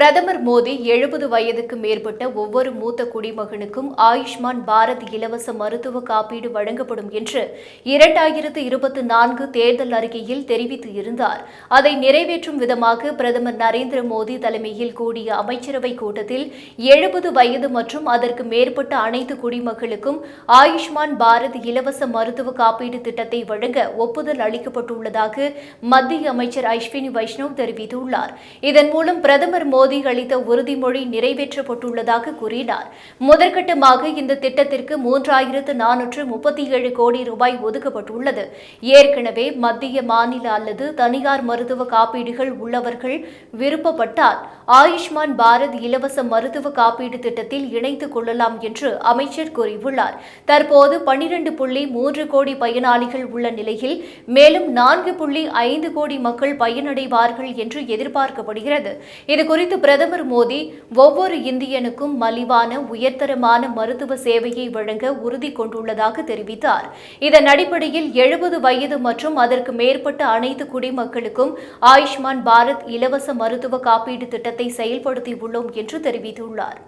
பிரதமர் மோடி எழுபது வயதுக்கு மேற்பட்ட ஒவ்வொரு மூத்த குடிமகனுக்கும் ஆயுஷ்மான் பாரத் இலவச மருத்துவ காப்பீடு வழங்கப்படும் என்று இரண்டாயிரத்து இருபத்தி நான்கு தேர்தல் அறிக்கையில் தெரிவித்து இருந்தார். அதை நிறைவேற்றும் விதமாக பிரதமர் நரேந்திர மோடி தலைமையில் கூடிய அமைச்சரவை கூட்டத்தில் எழுபது வயது மற்றும் அதற்கு மேற்பட்ட அனைத்து குடிமக்களுக்கும் ஆயுஷ்மான் பாரத் இலவச மருத்துவ காப்பீடு திட்டத்தை வழங்க ஒப்புதல் அளிக்கப்பட்டுள்ளதாக மத்திய அமைச்சர் அஸ்வினி வைஷ்ணவ் தெரிவித்துள்ளார். இதன் மூலம் பிரதமர் மோடி அளித்த உறுதிமொழி நிறைவேற்றப்பட்டுள்ளதாக கூறினார். முதற்கட்டமாக இந்த திட்டத்திற்கு மூன்றாயிரத்து நானூற்று முப்பத்தி ஏழு கோடி ரூபாய் ஒதுக்கப்பட்டுள்ளது. ஏற்கனவே மத்திய மாநில அல்லது தனியார் மருத்துவ காப்பீடுகள் உள்ளவர்கள் விருப்பப்பட்டால் ஆயுஷ்மான் பாரத் இலவச மருத்துவ காப்பீடு திட்டத்தில் இணைத்துக் கொள்ளலாம் என்று அமைச்சர் கூறியுள்ளார். தற்போது பனிரண்டு புள்ளி மூன்று கோடி பயனாளிகள் உள்ள நிலையில் மேலும் நான்கு புள்ளி ஐந்து கோடி மக்கள் பயனடைவார்கள் என்று எதிர்பார்க்கப்படுகிறது. இதுகுறித்து பிரதமர் மோடி ஒவ்வொரு இந்தியனுக்கும் மலிவான உயர்தரமான மருத்துவ சேவையை வழங்க உறுதி கொண்டுள்ளதாக தெரிவித்தார். இதன் அடிப்படையில் எழுபது வயது மற்றும் அதற்கு மேற்பட்ட அனைத்து குடிமக்களுக்கும் ஆயுஷ்மான் பாரத் இலவச மருத்துவ காப்பீடு திட்டத்தை செயல்படுத்தியுள்ளோம் என்று தெரிவித்துள்ளார்.